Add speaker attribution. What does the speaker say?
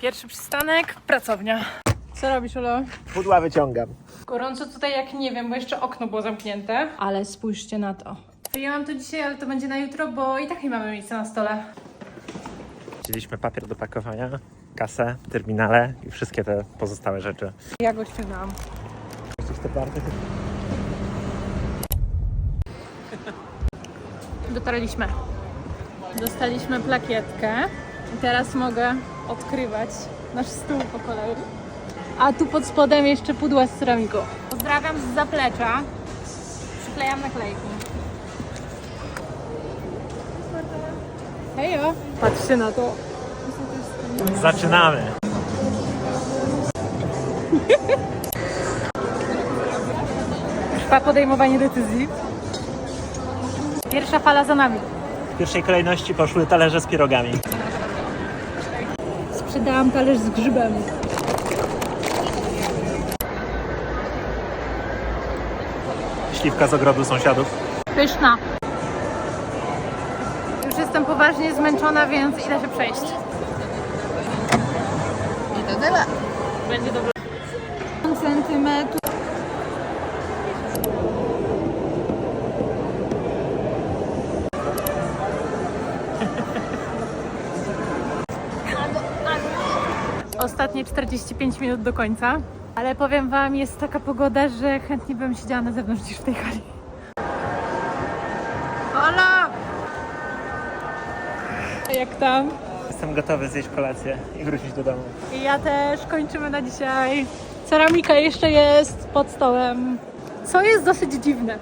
Speaker 1: Pierwszy przystanek, pracownia. Co robisz, Olo?
Speaker 2: Pudła wyciągam.
Speaker 1: Gorąco tutaj jak nie wiem, bo jeszcze okno było zamknięte. Ale spójrzcie na to. Wyjęłam to dzisiaj, ale to będzie na jutro, bo i tak nie mamy miejsca na stole.
Speaker 2: Wzięliśmy papier do pakowania, kasę, terminale i wszystkie te pozostałe rzeczy.
Speaker 1: Ja go ściągnęłam.
Speaker 2: Coś te party?
Speaker 1: Dotarliśmy. Dostaliśmy plakietkę i teraz mogę odkrywać nasz stół po kolei. A tu pod spodem jeszcze pudła z ceramiką. Pozdrawiam z zaplecza. Przyklejam naklejki. Hejo! Patrzcie na to.
Speaker 2: Zaczynamy!
Speaker 1: Trwa podejmowanie decyzji. Pierwsza fala za nami.
Speaker 2: W pierwszej kolejności poszły talerze z pierogami.
Speaker 1: Sprzedałam talerz z grzybem.
Speaker 2: Śliwka z ogrodu sąsiadów.
Speaker 1: Pyszna. Już jestem poważnie zmęczona, więc idę się przejść. I to tyle. Będzie dobrze. Centymetr. Ostatnie 45 minut do końca. Ale powiem Wam, jest taka pogoda, że chętnie bym siedziała na zewnątrz niż w tej hali. Ola! Jak tam?
Speaker 2: Jestem gotowy zjeść kolację i wrócić do domu.
Speaker 1: I ja też kończymy na dzisiaj. Ceramika jeszcze jest pod stołem, co jest dosyć dziwne.